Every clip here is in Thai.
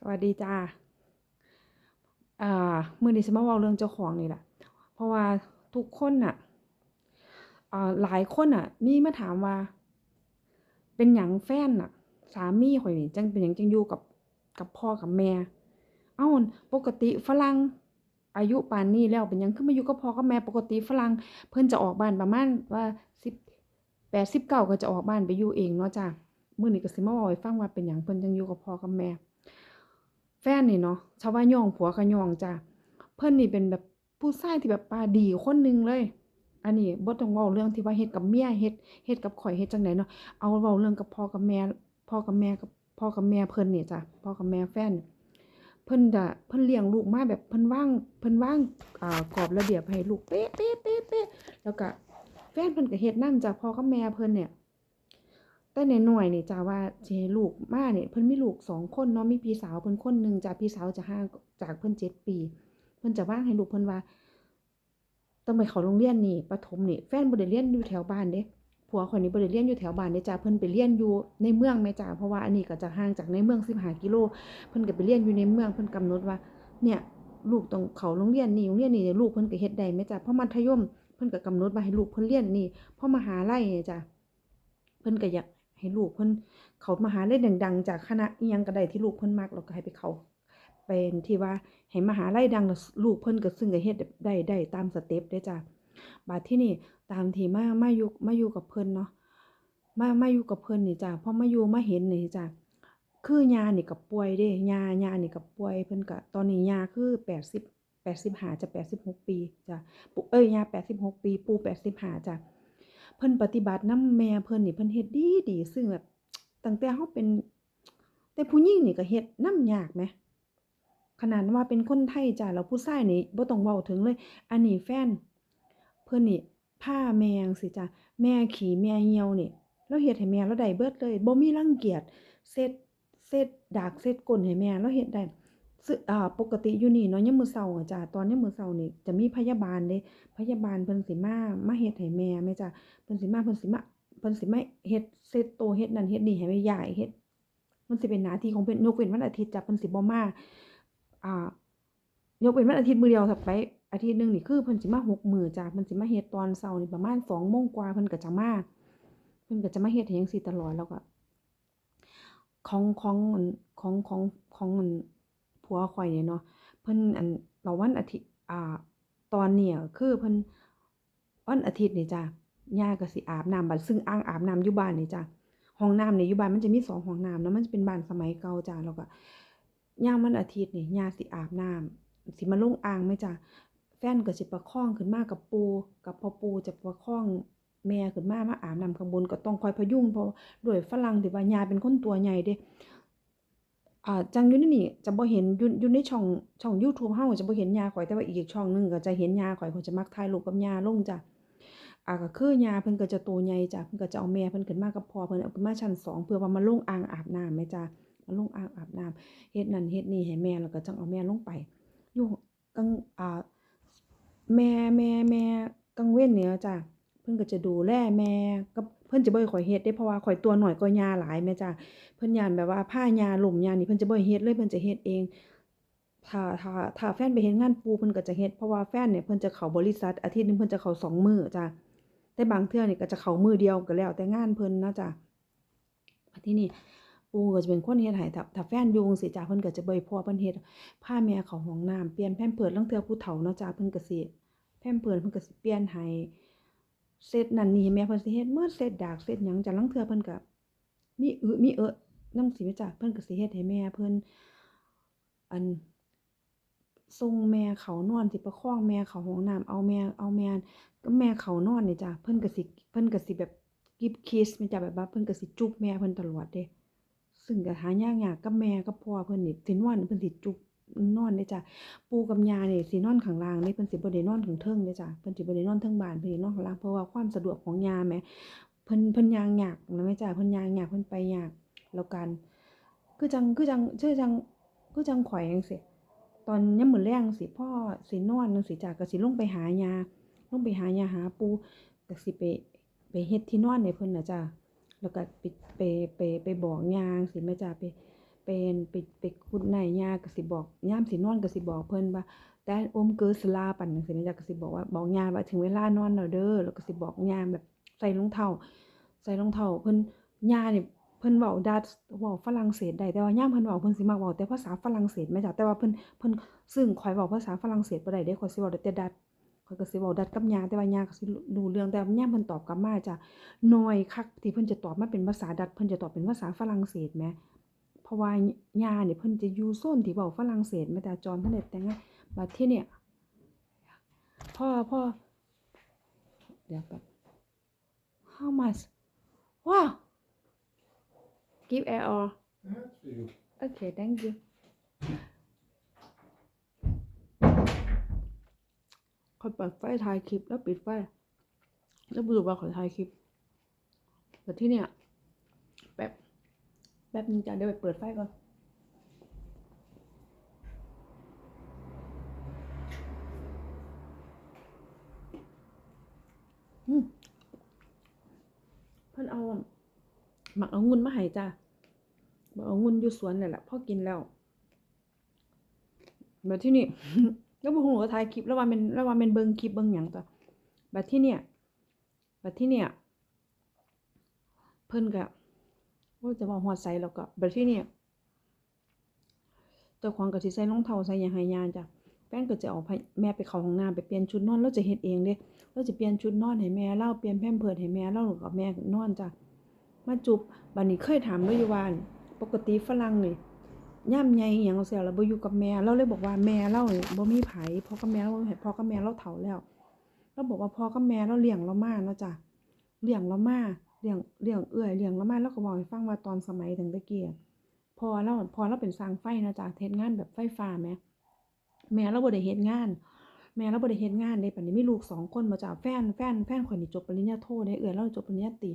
สวัสดีจ้าอ่ามื้อนี้สิมาว้าเรื่องเจ้าของนี่แหละ เพราะว่าทุกคนน่ะอ่าหลายคนน่ะ มีมาถามว่า เป็นหยังแฟนน่ะ สามีข้อยนี่จังเป็นหยังจังอยู่กับกับพ่อกับแม่ เอ้าปกติฝรั่งอายุปานนี้แล้วเป็นยังคือมาอยู่กับพ่อกับแม่ปกติฝรั่งเพิ่นจะออกบ้านประมาณว่าสิบแปดสิบเก้าก็จะออกบ้านไปอยู่เองเนาะจ้ะมื้อนี้ก็สิมาเว้าให้ฟังว่าเป็นหยังเพิ่นจังอยู่กับพ่อกับแม่ แฟนนี่เนาะชาวว่าย่องผัวก็ย่องจ้ะเพิ่นนี่เป็นแบบผู้ชายที่แบบปาดีคนหนึ่งเลย อันนี้บ่ต้องเว้าเรื่องที่ว่าเฮ็ดกับเมียเฮ็ดเฮ็ดกับข้อยเฮ็ดจังใดเนาะเอาเว้าเรื่องกับพ่อกับแม่พ่อกับแม่กับพ่อกับแม่เพิ่นนี่จ้ะพ่อกับแม่แฟนเพิ่นจะเพิ่นเลี้ยงลูกมาแบบเพิ่นว่างเพิ่นว่างอ่ากรอบระเบียบให้ลูกเป๊ะๆๆๆแล้วก็แฟนเพิ่นก็เฮ็ดนำจ้ะพ่อกับแม่เพิ่นเนี่ย แต่น้อยๆนี่จ้ะว่าสิให้ลูกมาเนี่ยเพิ่นมีลูกสองคนเนาะมีพี่สาวเพิ่นคนหนึ่งจ้ะพี่สาวจะห่างจากเพิ่นเจ็ดปี เพิ่นจะว่างให้ลูกเพิ่นว่าต้องไปเขาโรงเรียนนี่ประถมนี่แฟนบ่ได้เรียนอยู่แถวบ้านเด้ผัวข้อยนี่บ่ได้เรียนอยู่แถวบ้านเด้จ้ะเพิ่นไปเรียนอยู่ในเมืองแม่จ้ะเพราะว่าอันนี้ก็จะห่างจากในเมือง15กิโลเพิ่นก็ไปเรียนอยู่ในเมืองเพิ่นกำหนดว่า เนี่ยลูกต้องเขาโรงเรียนนี่โรงเรียนนี่ลูกเพิ่นก็เฮ็ดได้แม่จ้ะพอมัธยมเพิ่นก็กำหนดว่าให้ลูกเพิ่นเรียนนี่พอมหาลัยเนี่ยจ้ะเพิ่นก็อยาก ให้ลูกเพิ่นเขามหาลัยดังๆ จากคณะอิหยังก็ได้ที่ลูกเพิ่นมักแล้วก็ให้ไปเขาเป็นที่ว่าให้มหาลัยดังลูกเพิ่นก็ซึ่งก็เฮ็ดได้ได้ตามสเต็ปเด้จ้ะบัดที่นี่ตามที่มามาอยู่มาอยู่กับเพิ่นเนาะมามาอยู่กับเพิ่นนี่จ้ะพอมาอยู่มาเห็นนี่จ้ะคือย่านี่ก็ป่วยเด้ยาย่านี่ก็ป่วยเพิ่นก็ตอนนี้ยาคือ80 85จะ86ปีจ้ะปุเอ้ยย่า86ปี ปู่85จ้ะ เพิ่นปฏิบัติน้ำแม่เพิ่นนี่เพิ่นเฮ็ดดีดีซึ่งแบบตั้งแต่เฮาเป็น แต่ผู้หญิงนี่ก็เฮ็ดน้ำยากแหมขนาดว่าเป็นคนไทยจ้ะแล้วผู้ชายนี่บ่ต้องเว้าถึงเลย อันนี้แฟน เพิ่นนี่พาแมงซี้จ้ะแม่ขี้แม่เหี่ยวนี่เลาเฮ็ดให้แม่เลาได้เบิดเลยบ่มีรังเกียจเซ็ดเซ็ดดากเซ็ดก้นให้แม่เราเฮ็ดได้ ซึอ่าปกติอยู่นี่เนาะยามมื้อเช้าอะจ้ะตอนยามมื้อเช้านี่จะมีพยาบาลเด้พยาบาลเพิ่นสิมามาเฮ็ดให้แม่แม่จ้ะเพิ่นสิมาเพิ่นสิมาเพิ่นสิมาเฮ็ดเซ็ดโตเฮ็ดนั่นเฮ็ดนี่ให้แม่ยายเฮ็ด มันสิเป็นหน้าที่ของเพิ่นยกเว้นวันอาทิตย์จ้ะเพิ่นสิบ่มาอ่ายกเว้นวันอาทิตย์มื้อเดียวถัดไปอาทิตย์หนึงนี่คือเพิ่นสิมาหกมื้อจ้ะเพิ่นสิมาเฮ็ดตอนเช้านี่ประมาณ2โมงกว่าเพิ่นก็จะมาเพิ่นก็จะมาเฮ็ดให้จังซี่ตลอดแล้วก็ของของอันของของของอัน ผัวข้อยนี่ยเนาะเพิ่นอันเราวันอาทิตย์อ่าตอนเนี้ยคือเพิ่นวันอาทิตย์นี่จ้ะย่าก็สิอาบน้ำบัดซึ่งอ่างอาบน้ำอยู่บ้านนี่จ้ะห้องน้ำนี่อยู่บ้านมันจะมี2ห้องน้ำเนาะมันจะเป็นบ้านสมัยเก่าจ้ะแล้วก็ยาวันอาทิตย์นี่ย่าสิอาบน้ำสิมาลงอ่างแม่จ้ะแฟนก็สิประคองขึ้นมากับปูกับพ่อปูจะประคองแม่ขึ้นมามาอาบน้ำข้างบนก็ต้องคอยพยุงเพราะด้วยฝรั่งที่ว่าย่าเป็นคนตัวใหญ่เด้ อ่าจังอยู่ในนี่จะบ่เห็นอยู่อยู่ในช่องช่องยูทูบเฮาจะบ่เห็นยาข้อยแต่ว่าอีกช่องหนึ่งก็จะเห็นยาข้อยเขาจะมักถ่ายรูปกับยาลงจ้ะอ่าก็คือยาเพิ่นก็จะโตวใหญ่จ้ะเพิ่นก็จะเอาแม่เพิ่นขึ้นมากับพ่อเพิ่นเอาขึ้นมาชั้นสองเพื่อว่ามาลงอ่างอาบน้ำแม่จ้ะมาลงอ่างอาบน้ำเฮ็ดนั่นเฮ็ดนี่ให้แม่แล้วก็จังเอาแม่ลงไปอยู่กลางอ่าแม่แม่แม่กลางเว้นเนี่ยจ้ะเพิ่นก็จะดูแลแม่กับ เพิ่นจะบ่ให้ข้อยเฮ็ดเด้เพราะว่าข้อยตัวหน้อยกว่าย่าหลายแม่จ้ะเพิ่นยานแบบว่าพาย่าล้มยานี่เพิ่นจะบ่ให้เฮ็ดเลยเพิ่นจะเฮ็ดเองถ้าถ้าถ้าแฟนไปเฮ็ดงานปูเพิ่นก็จะเฮ็ดเพราะว่าแฟนเนี่ยเพิ่นจะเข้าบริษัทอาทิตย์หนึงเพิ่นจะเข้าสองมื้อจ้ะแต่บางเทื่อนี่ก็จะเข้ามือเดียวก็แล้ว แต่งานเพิ่นนะจ้ะที่นี้ปูก็จะเป็นคนเฮ็ดให้ถ้าถ้าแฟนยู่จั่งซี้จ้ะเพิ่นก็จะบ่ให้พ่อเพิ่นเฮ็ดพาแม่เข้าห้องน้ำเปลี่ยนแพมเพิร์สลางเทื่อผู้เฒ่าเนาะจ้ะเพิ่นก็สิแพมเพิร์สเพิ่นก็สิเปลี่ยนให้ เสร็จนั่นนี่แม่เพิ่นสิเฮ็ดหมดเสร็จดากเสร็จหยังจะลางเทื่อเพิ่นก็มีอึมีเอะนำสิแม่จ้ะเพิ่นก็สิเฮ็ดให้แม่เพิ่นอันส่งแม่เขานอนสิประคองแม่เขาห้องน้ำเอาแม่เอาแม่กับแม่เขานอนนี่จ้ะเพิ่นก็สิเพิ่นก็สิแบบ give kiss แม่จ้ะแบบว่าเพิ่นก็สิจุ๊บแม่เพิ่นตลอดเด้ซึ่งก็หายากยากกับแม่กับพ่อเพิ่นนี่สินอนเพิ่นสิจุ๊บ นอนเด้จ้ะปูกับย่านี่ยสินอนข้างล่างเด้เพิ่นสิบ่ได้นอนข้างเทิงเด้จ้ะเพิ่นสิบ่ได้นอนเทิงบานเพิ่นสินอนข้างล่างเพราะว่าความสะดวกของยาแหมเพิ่นเพิ่นยางหยากนะแม่จ้ะเพิ่นยางหยากเพิ่นไปหยากแล้วกันคือจังคือจังคือจังคือจังข้อยจังซี่ตอนยามมื้อแลงสิพ่อสินอนจังซี่จ้ะก็สิลงไปหายาลงไปหายาหาปูก็สิไปไปเฮ็ดที่นอนให้เพิ่นน่ะจ้ะแล้วก็ไปไปไปไปบอกยางซี่แม่จ้ะไป เป็นไปไปกุดไนย่าก็สิบอกยามสินอนก็สิบอกเพิ่นว่าแต่อมเกิดสลาปั่นจังซี่นะจ๊ะก็สิบอกว่าบอกยาว่าถึงเวลานอนแล้วเด้อแล้วก็สิบอกยาแบบใส่รองเท้าใส่รองเท้าเพิ่นย่านี่ยเพิ่นเว้าดัตเว้าฝรั่งเศสได้แต่ว่ายามเพิ่นเว้าเพิ่นสิมักเว้าแต่ภาษาฝรั่งเศสแม่จ้ะแต่ว่าเพิ่นเพิ่นซึ่งข่อยเว้าภาษาฝรั่งเศสบ่ได้เด้ข่อยสิเว้าแต่ดัตข่อยก็สิเว้าดัตกับยาแต่ว่ายาก็สิรู้เรื่องแต่ยามเพิ่นตอบกลับมาจ้ะน้อยคักที่เพิ่นจะตอบมาเป็นภาษาดัตเพิ่นจะตอบเป็นภาษาฝรั่งเศสแหม เพราะว่ายาเนี่ยเพิ่นจะอยู่โซนที่เว้าฝรั่งเศสม้แต่จอนเพิ่นได้แต่งงานบัดที่เนี่ยพ่อพ่อเดี๋ยวแป๊บ how much wow give air or That's for you. okay thank you คอยเปิดไฟถ่ายคลิปแล้วปิดไฟ แล้วดูว่าขอถ่ายคลิปแต่ที่เนี่ยแบบ ป๊บนึงจ้ะเดี๋ยวไปเปิดไฟก่อนเพิ่นเอาหมักเอางุนมาให้จ้ะหมักเอางุนอยู่สวนนี่แหละพ่อกินแล้วแบบที่นี่แล้วบ่ฮู้ว่าถ่ายคลิปแล้วว่าแม่นแล้วว่าแม่นเบิงคลิปเบิงหยังจ้ะแบบที่เนี่ยแบบที่เนี่ย เพิ่นก็ โอ้จะบอกฮอดไสแล้วก็แบบที่เนี่ยเจ้าของก็สิใส่รองเท้าใส่ยังให้ย่าจ้ะแฟนก็จะเอาแม่ไปเข้าห้องน้ำไปเปลี่ยนชุดนอนแล้วจะเฮ็ดเองเด้เราจะเปลี่ยนชุดนอนให้แม่เล่าเปลี่ยนแพมเพิร์สให้แม่เล่ากับแม่นอนจ้ะมาจุบบัดนี้เคยถามด้วยว่าปกติฝรั่งนี่ย่ำใหญ่อหยังเสียแล้วบ่อยู่กับแม่เราเลยบอกว่าแม่เรานี่บ่มีไผพ่อกับแม่เราบ่มีไผพ่อกับแม่เราเฒ่าแล้วเราบอกว่าพ่อกับแม่เราเลี้ยงเรามาเนาะจ้ะเลี้ยงเรามา เลี้ยงเลี้ยงเอื้อยเลี้ยงเรามาแล้วก็บอกให้ฟังว่าตอนสมัยตั้งแต่กี้อะพ่อเราพอเราเป็นสร้างไฟนะจ้ะเฮ็ดงานแบบไฟฟ้าแหมแม่เราบ่ได้เฮ็ดงาน แม่เราบ่ได้เฮ็ดงานเด้ปานนี้มีลูกสองคนมาจากแฟนแฟนแฟนข่อยนี่จบปริญญาโทเด้เอื้อยเราจบปริญญาตรี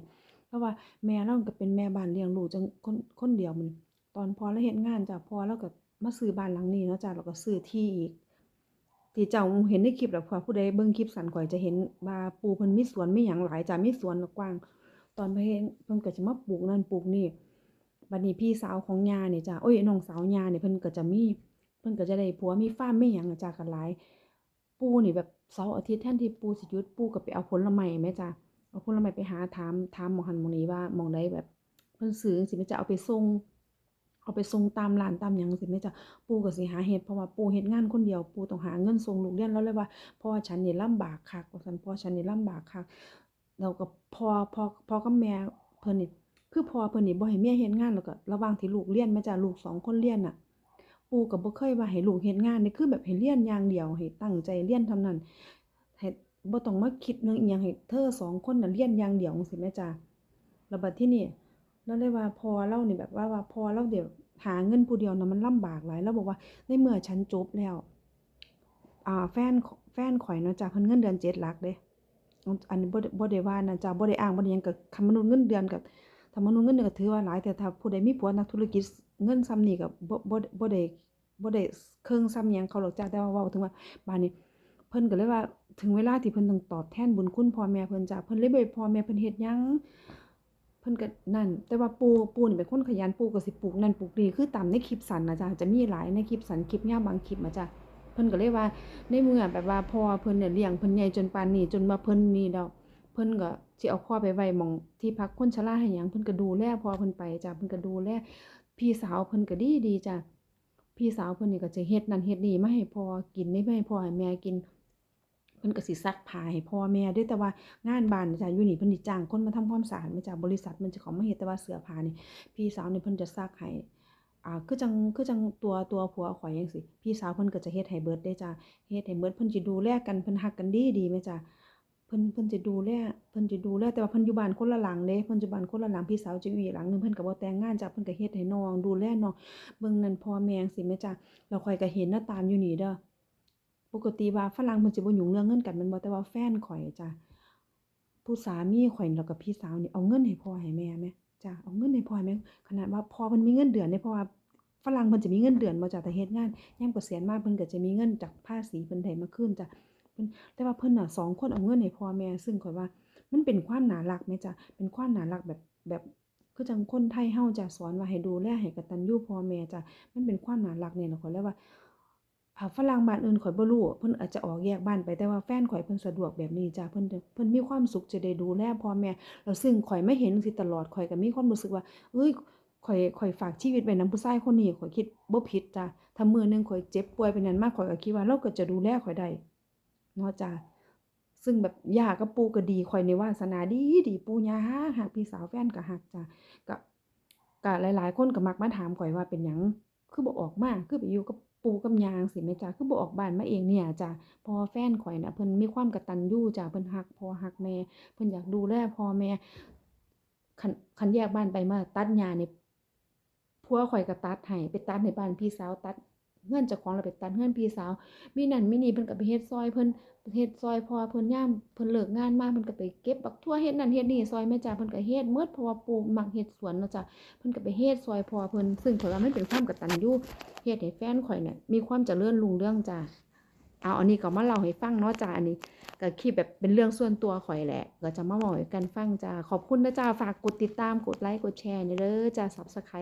เพราะว่าแม่เราก็เป็นแม่บ้านเลี้ยงลูกจังคนคนเดียวมัน ตอนพอเราเฮ็ดงานจ้ะพอเราก็มาซื้อบ้านหลังนี้เนาะจ้ะแล้วก็ซื้อที่อีกที่เจ้าเห็นในคลิปแล้วพอผู้ใดเบิ่งคลิปสันข่อยจะเห็นว่าปูเพิ่นมีสวนมีหยังหลายจ้ะมีสวนกว้าง ตอนเพิ่นเพิ่นก็จะมาปลูกนั่นปลูกนี่บัดนี้พี่สาวของย่านี่ยจ้ะโอ้ยน้องสาวย่านี่ยเพิ่นก็จะมีเพิ่นก็จะได้ผัวมีฟาร์มมีหยังจ้ะก็หลาย ปูนี่แบบเสาร์อาทิตย์แทนที่ปูสิยุดปูก็ไปเอาผลไม้แม่จ้ะเอาผลไม้ไปหาถามถามมองหันมองนี้ว่ามองใดแบบเพิ่นซื้อจังซี่แม่จ้ะเอาไปส่งเอาไปส่งตามร้านตามหยังจังซี่แม่จ้ะปูก็สิหาเฮ็ดเพราะว่าปูเฮ็ดงานคนเดียวปูต้องหาเงินส่งลูกเรียนแล้วเลยว่าเพราะว่าฉันนี่ลำบากคักว่าซั่นเพราะฉันนี่ลำบากคัก แล้วก็พอพอพอกับแม่เพิ่นนี่คือพอเพิ่นนี่บ่ให้เมียเฮ็ดงานแล้วก็ระหว่างที่ลูกเรียนแม่จ้ะลูกสองคนเรียนน่ะ ปู่ก็บ่เคยว่าให้ลูกเฮ็ดงานนี่คือแบบให้เรียนอย่างเดียวให้ตั้งใจเรียนเท่านั้นให้บ่ต้องมาคิดเรื่องอีหยังให้เธอสองคนน่ะเรียนอย่างเดียวจังซี่แม่จ้ะแล้วบัดที่นี้เราเลยว่าพอเรานี่แบบว่าว่าพอเราเดี๋ยวหาเงินผู้เดียวน่ะมันลำบากหลายเราบอกว่าในเมื่อฉันจบแล้วอ่าแฟนแฟนข่อยเนาะจ้ะเพิ่นเงินเดือน7หลักเด้ อันนี้บ่ได้บ่ได้ว่านะจ้ะบ่ได้อ้างบ่ได้หยังก็คันมนุษย์เงินเดือนก็ถ้ามนุษย์เงินเดือนก็ถือว่าหลายแต่ถ้าผู้ใดมีผัวนักธุรกิจเงินส่ำนี้ก็บ่บ่บ่ได้บ่ได้เครื่องซ้ำหยังเขาหรอกจ้ะแต่ว่าเว้าถึงว่าบ้านนี้ เพิ่นก็เลยว่าถึงเวลาที่เพิ่นต้องตอบแทนบุญคุณพ่อแม่เพิ่นจ้ะเพิ่นเลยบ่พ่อแม่เพิ่นเฮ็ดหยังเพิ่นก็นั่น แต่ว่าปู่ปู่นี่เป็นคนขยันปู่ก็สิปลูกนั่นปลูกนี่คือตามในคลิปสั้นนะจ้ะจะมีหลายในคลิปสั้นคลิปยาวบางคลิปอะจ้ะ เพิ่นก็เลยว่าในเมื่อแบบว่าพ่อเพิ่นเนี่ยเลี้ยงเพิ่นใหญ่จนปานนี้จนว่าเพิ่นนี่แล้วเพิ่นก็สิเอาพ่อไปไว้หม้องที่พักคนชราให้หยังเพิ่นก็ดูแลพ่อเพิ่นไปจ้ะเพิ่นก็ดูแลพี่สาวเพิ่นก็ดีดีจ้ะพี่สาวเพิ่นนี่ก็จะเฮ็ดนั่นเฮ็ดนี่มาให้พ่อกินไม่ให้พ่อให้แม่กินเพิ่นก็สิซักผ้าให้พ่อแม่ด้อแต่ว่างานบ้านจ้ะอยู่นี่เพิ่นสิจ้างคนมาทำความสะอาดมาจากบริษัทมันจะเขามาเฮ็ดแต่ว่าเสื้อผ้านี่พี่สาวนี่เพิ่นจะซักให้ อ่าคือจังคือจังตัวตัวผัวข่อยจังซี่พี่สาวเพิ่นก็จะเฮ็ดให้เบิดเด้จ้ะเฮ็ดให้เบิดเพิ่นสิดูแลกันเพิ่นฮักกันดีดีแม่จ้ะเพิ่นเพิ่นจะดูแลเพิ่นจะดูแลแต่ว่าเพิ่นอยู่บ้านคนละหลังเด้เพิ่นอยู่บ้านคนละหลังพี่สาวจะอยู่อีกหลังหนึงเพิ่นก็บ่แต่งงานจ้ะเพิ่นก็เฮ็ดให้น้องดูแลน้องเบิ่งนั่นพ่อแม่จั่งซี้แม่จ้ะแล้วข่อยก็เห็นหน้าตามอยู่นี่เด้อปกติว่าฝรั่งเพิ่นสิบ่ยุ่งเรื่องเงินกันม่นบ่แต่ว่าแฟนข่อยจ้ะผู้สามีข่อยแล้วก็พี่สาวนี่เอาเงินให้พ่อให้แม่แหม จ้ะเอาเงินให้พ่อให้แม่ขนาดว่าพอเพิ่นมีเงินเดือนเด้เพราะว่าฝรั่งเพิ่นจะมีเงินเดือนบ่จ้ะแต่เฮ็ดงานยามเกษียณมากเพิ่นก็จะมีเงินจากภาษีเพิ่นได้มาคืนจ้ะเพิ่นแต่ว่าเพิ่นน่ะสองคนเอาเงินให้พ่อแม่ ซึ่งข่อยว่า มันเป็นความน่ารักแม่จ้ะเป็นความน่ารักแบบแบบคือจังคนไทยเฮาจะสอนว่าให้ดูแลให้กตัญญูพ่อแม่จ้ะมันเป็นความน่ารักเนี่ยล่ะข้อยเลยว่า ฝรั่งบ้านอื่นข้อยบ่รู้เพิ่นอาจจะออกแยกบ้านไปแต่ว่าแฟนข้อยเพิ่นสะดวกแบบนี้จ้ะเพิ่นเพิ่นมีความสุขจะได้ดูแลพ่อแม่แล้วซึ่งข้อยไมาเห็นจั่งซี้ตลอดข้อยก็มีความรู้สึกว่าเฮ้ยข้อยข้อยฝากชีวิตไว้นำผู้ชายคนนี้ข้อยคิดบ่ผิดจ้ะถ้ามื้อหนึ่งข้อยเจ็บป่วยเป็นนั้นมากข้อยก็คิดว่าเลาก็จะดูแลข้อยได้เนาะจ้ะซึ่งแบบย่ากับปู่ก็ดีข้อยในวาสนาดีดีปู่ย่าฮักพี่สาวแฟนก็ฮักจ้ะก็ก็หลายๆ คนก็มักมาถามข้อยว่าเป็นหยัง คือบ่ออกมาคือไปอยู่กับปู่กับยางสิแม่จ้าคือบ่ออกบ้านมาเองเนี่ยจ้ะพอแฟนข่อยน่ะเพิ่นมีความกตัญญูจ้าเพิ่นหักพอหักแม่เพิ่นอยากดูแลพ่อแม่คันคันแยกบ้านไปมาตัดยาเนี่ผัวข่อยก็ตัดให้ไปตัดในบ้านพี่สาวตัด เฮือนเจ้าของแล้วไปตัดเฮือนพี่สาว มีนั่นมีนี่เพิ่นก็ไปเฮ็ดซอยเพิ่นเฮ็ดซอยพอเพิ่นย่ามเพิ่นเลิกงานมาเพิ่นก็ไปเก็บบักทั่วเฮ็ดนั่นเฮ็ดนี่ซอยแม่จ้ะเพิ่นก็เฮ็ดหมดเพราะว่าปู่มักเฮ็ดสวนเนาะจ้ะเพิ่นก็ไปเฮ็ดซอยพอเพิ่นซึ่งข้อยว่ามันเป็นความกตัญญูเฮ็ดให้แฟนข่อยเนี่ยมีความเจริญรุ่งเรืองจ้ะเอาอันนี้ก็มาเล่าให้ฟังเนาะจ้ะอันนี้ก็คลิปแบบเป็นเรื่องส่วนตัวข่อยแหละ ก็จะมาบอกกันฟังจ้าขอบคุณนะจ้าฝากกดติดตามกดไลค์กดแชร์เด้อจ้า Subscribe